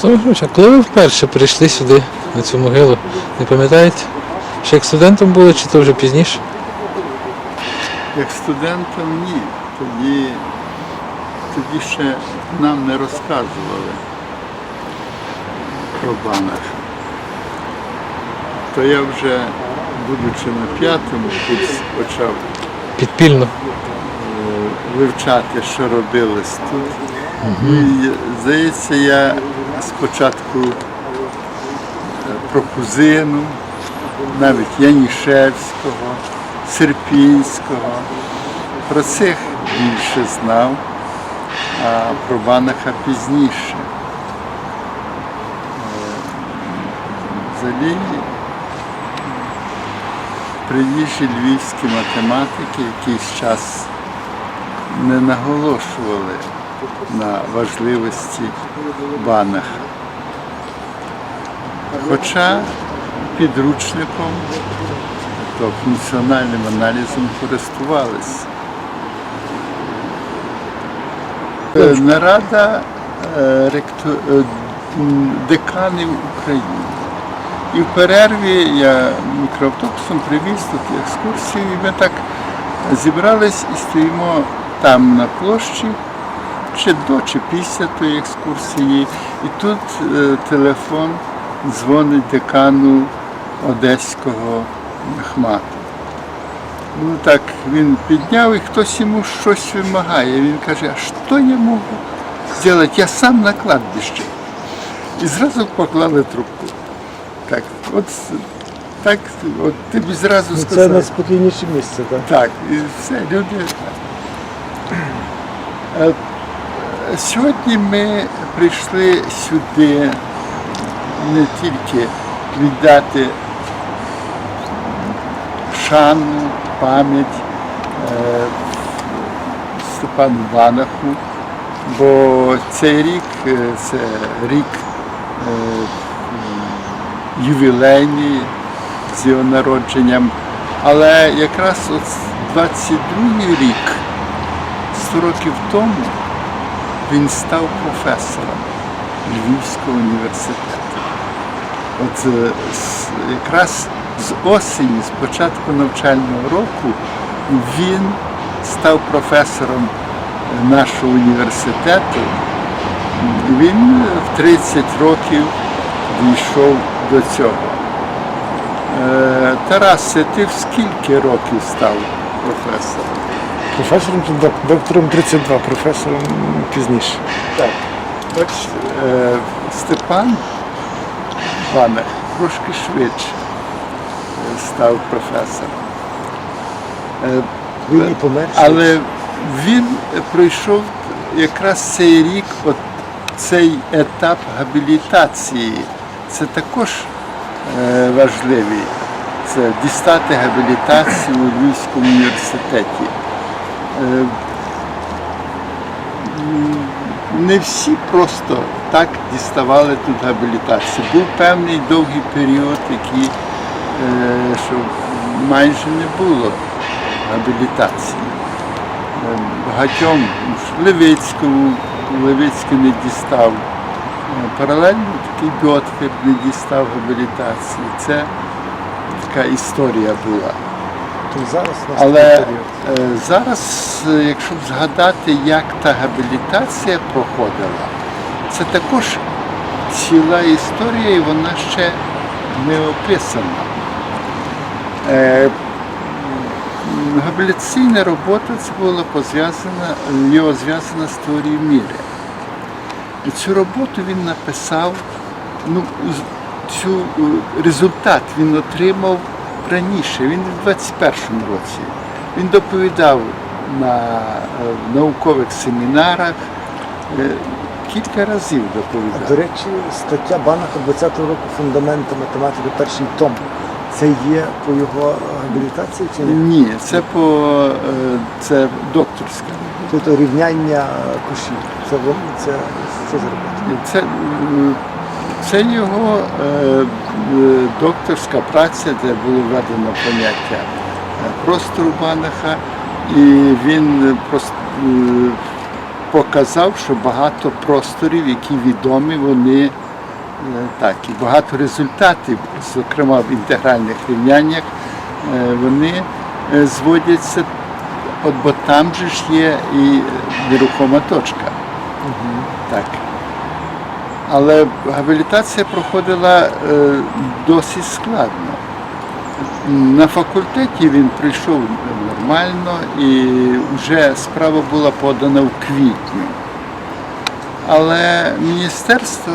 Коли ви вперше прийшли сюди, на цю могилу, не пам'ятаєте? Ще як студентом були, чи то вже пізніше? Як студентам ні. Тоді, тоді ще нам не розказували про банах. То я вже, будучи на п'ятому почав Підпільно. вивчати, що робилось тут. І, здається, я спочатку е, про Кузину, навіть Янішевського, Серпінського. Про цих більше знав, а про Банаха пізніше. Е, Взагалі, приїжджі львівські математики якийсь час не наголошували на важливості Банаха. Хоча підручником, то функціональним аналізом користувалися. Е, Нарада е, е, деканів України. І в перерві я мікроавтобусом привіз тут екскурсію, і ми так зібрались і стоїмо там на площі, чи до, чи після тої екскурсії. І тут е, телефон дзвонить декану Одеського Ахмату. Ну так він підняв і хтось йому щось вимагає. Він каже, а що я можу зробити? Я сам на кладбище. І зразу поклали трубку. Так, от так, от тобі зразу Ну, Це найспокійніше місце, так? Так, і все, люди. Сьогодні ми прийшли сюди не тільки віддати шану, пам'ять е, Степану Банаху, бо цей рік е, це рік е, ювілейний з його народженням. Але якраз от 22 рік, 100 років тому, він став професором Львівського університету. От е, якраз з осені, з початку навчального року, він став професором е, нашого університету. Він е, в 30 років дійшов до цього. Тарасе, ти в скільки років став професором? Професором доктором 32, професором пізніше. Так. Бач, е, Степан Банах трошки швидше е, став професором. Е, Він і помер. Але він пройшов якраз цей рік, от цей етап габілітації. Це також е, важливий. Це дістати габілітацію у Львівському університеті. Е, не всі просто так діставали тут габілітацію. Був певний довгий період, який е, що майже не було габілітації. Е, Багатьом Левицькому, Левицький не дістав. Паралельно такий Бьотфер не дістав габілітації. Це така історія була. Зараз Але е, зараз, е, якщо згадати, як та габілітація проходила, це також ціла історія, і вона ще не описана. Е, Габілітаційна робота це була пов'язана, його зв'язана з теорією міри. І цю роботу він написав, ну, цю результат він отримав раніше, він в 21-му році. Він доповідав на е, наукових семінарах, е, кілька разів доповідав. До речі, стаття Банаха 20-го року фундаменти математики, перший том. Це є по його габілітації чи ні? Ні, це по е, це докторська. Тобто рівняння кошів. Це це робота? Це, м, це його е, е, докторська праця, де було введено поняття е, простору Банаха, і він показав, що багато просторів, які відомі, вони так, і багато результатів, зокрема в інтегральних рівняннях, вони зводяться, от бо там же ж є і нерухома точка. Так. Але габілітація проходила е, досить складно. На факультеті він прийшов нормально і вже справа була подана в квітні. Але міністерство,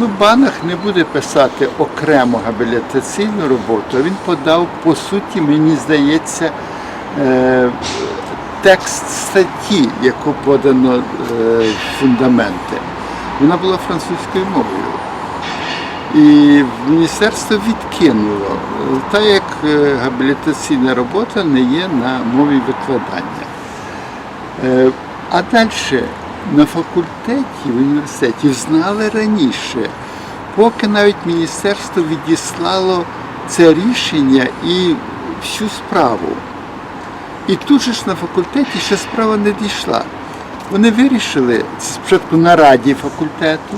ну, Банах не буде писати окремо габілітаційну роботу. Він подав, по суті, мені здається, е, текст статті, яку подано е, фундаменти. Вона була французькою мовою. І міністерство відкинуло, так як е, габілітаційна робота не є на мові викладання. Е, А далі на факультеті, в університеті знали раніше, поки навіть міністерство відіслало це рішення і всю справу. І тут же ж на факультеті ще справа не дійшла. Вони вирішили спочатку на раді факультету,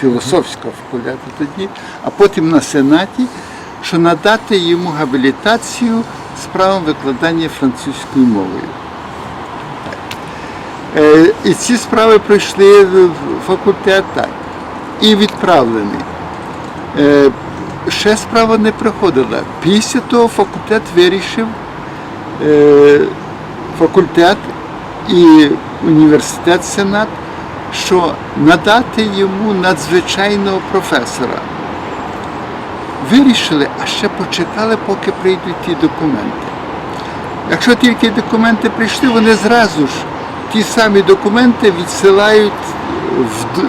філософського факультету тоді, а потім на сенаті, що надати йому габілітацію з правом викладання французькою мовою. Е, І ці справи пройшли в факультет так, і відправлені. Е, Ще справа не приходила. Після того факультет вирішив, е, факультет і університет Сенат, що надати йому надзвичайного професора. Вирішили, а ще почекали, поки прийдуть ті документи. Якщо тільки документи прийшли, вони зразу ж ті самі документи відсилають в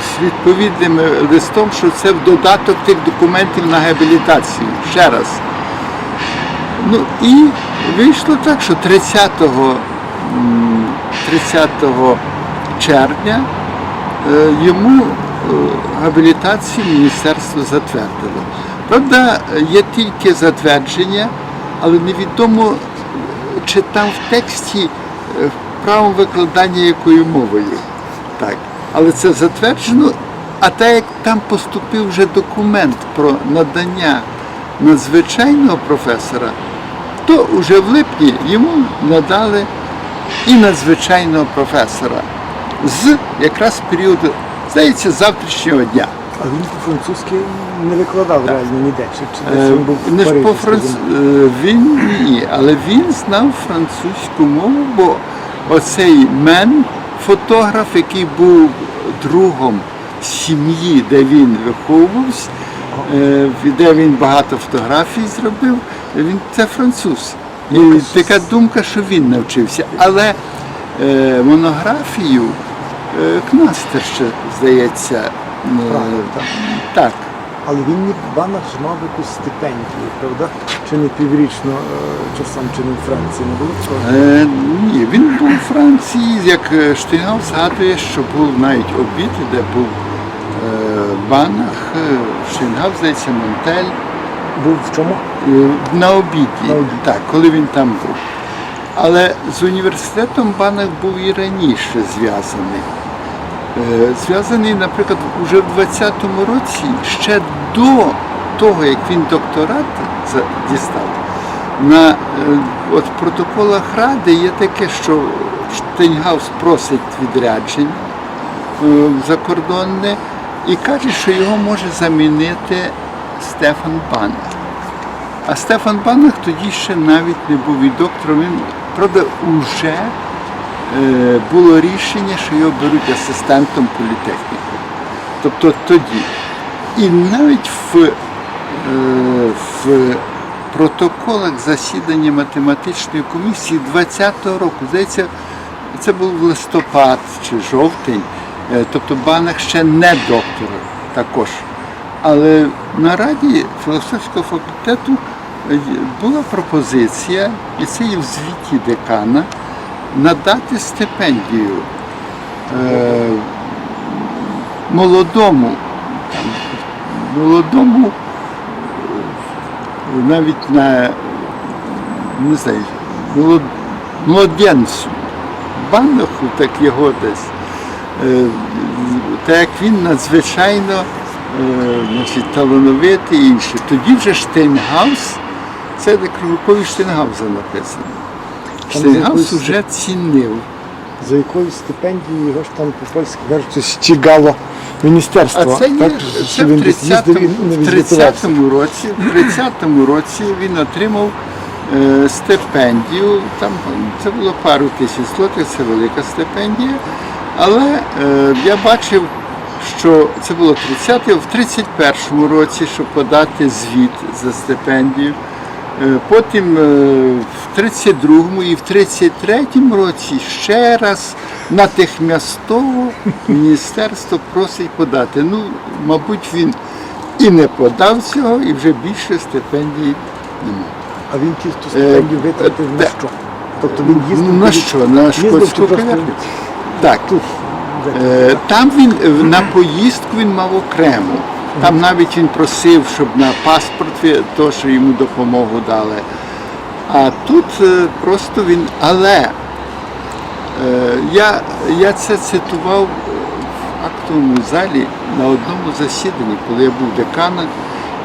з відповідним листом, що це в додаток тих документів на габілітацію. Ще раз. Ну і вийшло так, що 30, м, 30 червня е, йому е, габілітацію міністерство затвердило. Правда, є тільки затвердження, але невідомо, чи там в тексті е, право викладання якою мовою. Так. Але це затверджено, а так як там поступив вже документ про надання надзвичайного професора, то вже в липні йому надали і надзвичайного професора з якраз періоду, здається, завтрашнього дня. А він по-французьки не викладав реально ніде. Чи, чи десь Е, він був Не ж по франц... е, він ні, але він знав французьку мову, бо оцей мен, фотограф, який був другом сім'ї, де він виховувався, е, де він багато фотографій зробив, він це француз. І така думка, що він навчився. Але е, монографію е, Кнастер ще, здається, е, Правильно, так. так. Але він ні банах ж мав якусь стипендію, правда? Чи не піврічно е, часом, чи не в Франції не було такого? Е, ні, він був у Франції, як е, згадує, що був навіть обід, де був е, Банах, е, Штейгал, здається, Монтель. Був в чому? Е, На обіді, На обіді. так, коли він там був. Але з університетом Банах був і раніше зв'язаний. Е, Зв'язаний, наприклад, уже в 20-му році, ще до того, як він докторат дістав, на е, от протоколах Ради є таке, що Штейнгаус просить відрядження закордонне і каже, що його може замінити Стефан Банах. А Стефан Банах тоді ще навіть не був і доктором. Він, правда, вже е, було рішення, що його беруть асистентом політехніку. Тобто тоді. І навіть в, е, в протоколах засідання математичної комісії 20-го року, здається, це був листопад чи жовтень, е, тобто Банах ще не доктор також. Але на раді філософського факультету була пропозиція, і це є в звіті декана, надати стипендію е, молодому, молодому, е, навіть на не знаю, молод, младенцю, Банаху, так його десь. Е, Так як він надзвичайно значить, талановитий і інше. Тоді вже Штейнгаус, це на Кругликові Штейнгауза написано. Штейнгаус вже цінив. За якоюсь стипендією його ж там по-польськи кажуть, стігало міністерство. А це є так? це в 30-му їздив і не в відзвітувався. 30-му році. В 30-му році він отримав е, стипендію. Там це було пару тисяч злотих, це велика стипендія. Але е, я бачив, що це було 30-те, в 31-му році, щоб подати звіт за стипендію. Е, Потім е, в 32-му і в 33-му році ще раз на Техмястово міністерство просить подати. Ну, мабуть, він і не подав цього, і вже більше стипендії немає. А він ті ту стипендію Е, витратив на що? Тобто він їздив Ну, на що? На Їздив чи кав'ярню? Так. Е, Там він е, на поїздку він мав окремо. Там навіть він просив, щоб на паспорт то, що йому допомогу дали. А тут е, просто він. Але я, я це цитував в актовому залі на одному засіданні, коли я був деканом,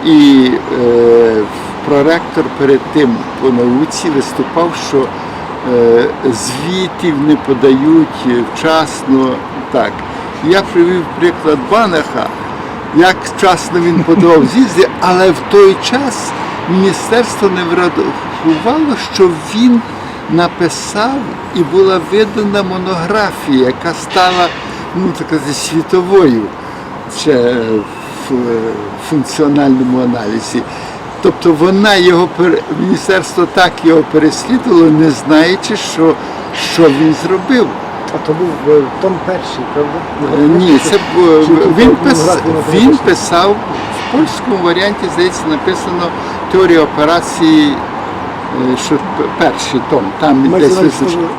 і е, проректор перед тим по науці виступав, що е, звітів не подають вчасно. Так. Я привів приклад Банаха, як вчасно він подавав з'їзди, але в той час міністерство не врахувало, що він написав і була видана монографія, яка стала ну, так світовою ще в е, функціональному аналізі. Тобто вона його міністерство так його переслідувало, не знаючи, що, що він зробив. А то був е, Том перший, правда? Е, Ні, це тут він, монографію пис, на тому він писав? писав в польському варіанті, здається, написано теорія операції, е, що перший том. Там десь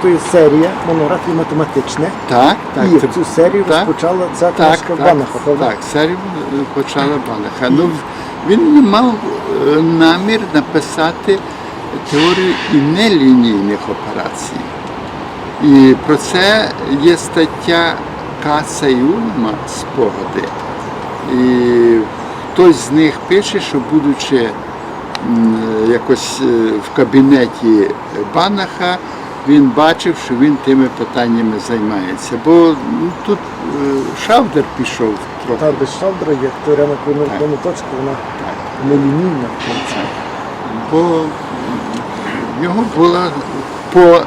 то є серія монографій математичне. Так, так. і це- цю серію так, розпочала ця так, книжка так, Банаха, правда? Так, серію е, почала Банаха. Ну, він не мав е, намір написати теорію і нелінійних операцій. І про це є стаття Каца і Ульма спогади. І хтось з них пише, що будучи якось е, в кабінеті Банаха, він бачив, що він тими питаннями займається. Бо ну, тут е, Шавдер пішов трохи. Та без Шалдера є теорема квадратну точку, вона нелінійна. в принципі. бо в нього була по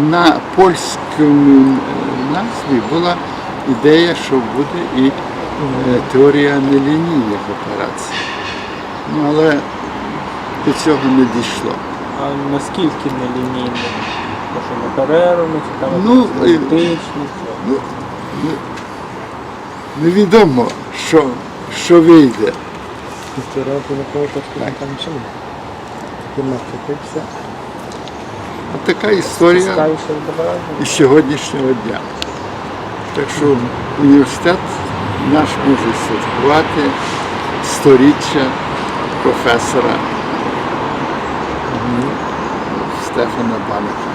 на польському е, назві була ідея, що буде і е, теорія нелінійних операцій. Ну, але до цього не дійшло. А наскільки нелінійно? Тому що на перерву, чи там Ну, чи- Ну, невідомо, що, що вийде. Теорема квадратної точки Так. там та все. От така історія із сьогоднішнього дня. Так що університет наш може святкувати сторіччя професора Стефана Баника.